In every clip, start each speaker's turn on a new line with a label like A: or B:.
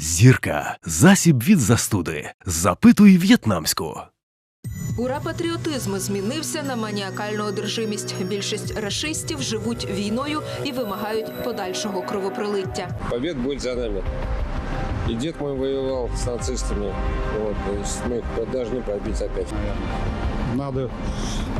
A: Зірка. Засіб від застуди. Запитуй в'єтнамську.
B: Ура патріотизм змінився на маніакальну одержимість. Більшість рашистів живуть війною і вимагають подальшого кровопролиття.
C: Побід буде за нами. И дед мой воевал с нацистами. Вот, то есть мы их должны пробить опять.
D: Надо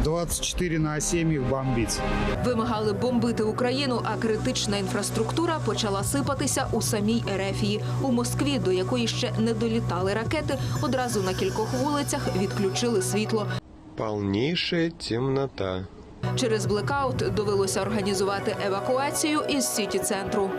D: 24 на 7 их бомбить.
B: Вимагали бомбити Україну, а критична інфраструктура почала сипатися у самій Ерефії. У Москві, до якої ще не долітали ракети, одразу на кількох вулицях відключили світло.
E: Полнейшая темнота.
B: Через блекаут довелося організувати евакуацію із сіті центру.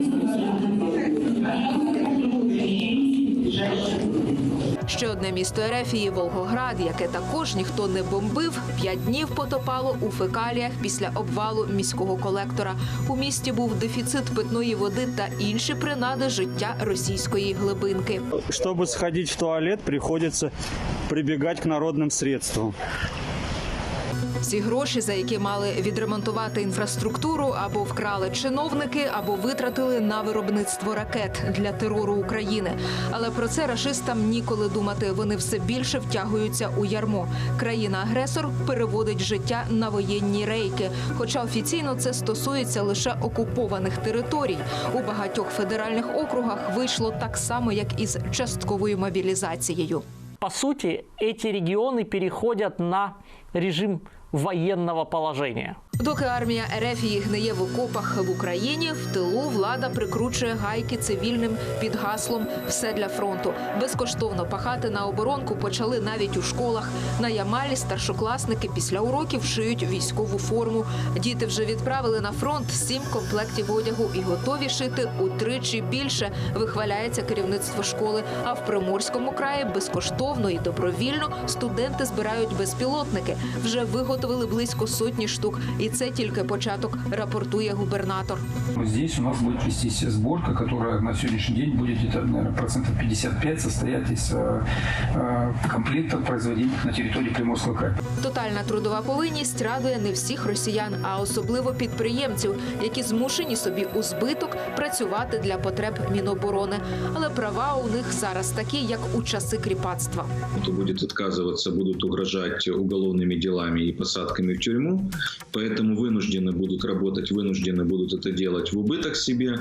B: Ще одне місто Ерефії Волгоград, яке також ніхто не бомбив, п'ять днів потопало у фекаліях після обвалу міського колектора. У місті був дефіцит питної води та інші принади життя російської глибинки.
F: Щоб сходити в туалет, приходиться прибігати к народним средствам.
B: Всі гроші, за які мали відремонтувати інфраструктуру, або вкрали чиновники, або витратили на виробництво ракет для терору України. Але про це рашистам ніколи думати. Вони все більше втягуються у ярмо. Країна-агресор переводить життя на воєнні рейки. Хоча офіційно це стосується лише окупованих територій. У багатьох федеральних округах вийшло так само, як із частковою мобілізацією.
G: По сути, эти регионы переходят на режим военного положения.
B: Доки армія Ерефії гниє в окопах в Україні, в тилу влада прикручує гайки цивільним під гаслом Все для фронту. Безкоштовно пахати на оборонку почали навіть у школах. На Ямалі старшокласники після уроків шиють військову форму. Діти вже відправили на фронт сім комплектів одягу і готові шити утричі більше. Вихваляється керівництво школи. А в Приморському краї безкоштовно і добровільно студенти збирають безпілотники. Вже виготовили близько сотні штук. І це тільки початок, рапортує губернатор.
H: Здесь у нас будет вестись сборка, которая на сегодняшний день будет где-то, наверное, процентов 55 состоять из э, э, комплектов производимых на территории Приморского края.
B: Тотальна трудова повинність радує не всіх росіян, а особливо підприємців, які змушені собі у збиток працювати для потреб Міноборони. Але права у них зараз такі, як у часи кріпацтва.
I: кто будет отказываться, будут угрожать уголовными делами и посадками в тюрьму. Поэтому вынуждены будут работать, вынуждены будут это делать в убыток себе.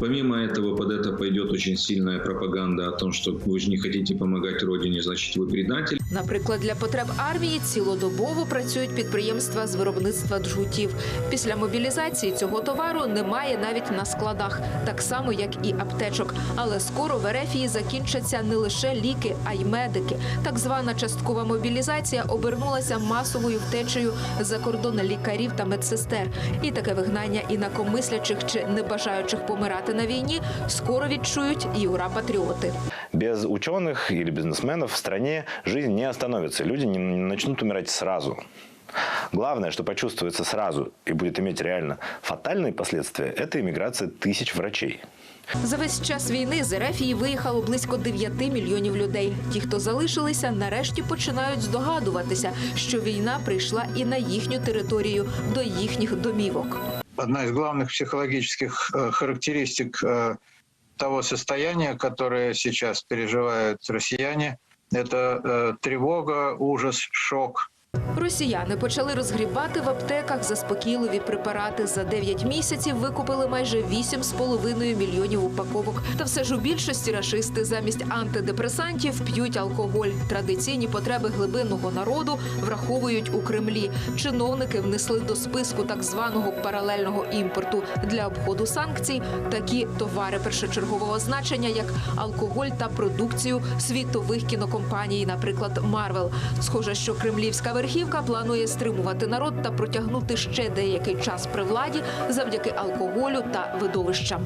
I: Помимо этого, под это пойдет очень сильная пропаганда о том, что вы же не хотите помогать Родине, значит вы предатель.
B: Наприклад, для потреб армії цілодобово працюють підприємства з виробництва джгутів. Після мобілізації цього товару немає навіть на складах, так само як і аптечок. Але скоро в Ерефії закінчаться не лише ліки, а й медики. Так звана часткова мобілізація обернулася масовою втечею за кордон лікарів та медсестер. І таке вигнання інакомислячих чи не бажаючих помирати на війні скоро відчують і ура патріоти.
J: Без ученых или бизнесменов в стране жизнь не остановится. Люди не начнут умирать сразу. Главное, что почувствуется сразу и будет иметь реально фатальные последствия, это иммиграция тысяч врачей.
B: За весь час війни з Ерефії виїхало близько 9 мільйонів людей. Ті, хто залишилися, нарешті починають здогадуватися, що війна прийшла і на їхню територію, до їхніх домівок.
D: Одна из главных психологических э, характеристик э, того состояния, которое сейчас переживают россияне, это э, тревога, ужас, шок.
B: Росіяни почали розгрібати в аптеках заспокійливі препарати. За 9 місяців викупили майже 8,5 мільйонів упаковок. Та все ж у більшості рашисти замість антидепресантів п'ють алкоголь. Традиційні потреби глибинного народу враховують у Кремлі. Чиновники внесли до списку так званого паралельного імпорту для обходу санкцій такі товари першочергового значення, як алкоголь та продукцію світових кінокомпаній, наприклад, Марвел. Схоже, що кремлівська верхівка планує стримувати народ та протягнути ще деякий час при владі завдяки алкоголю та видовищам.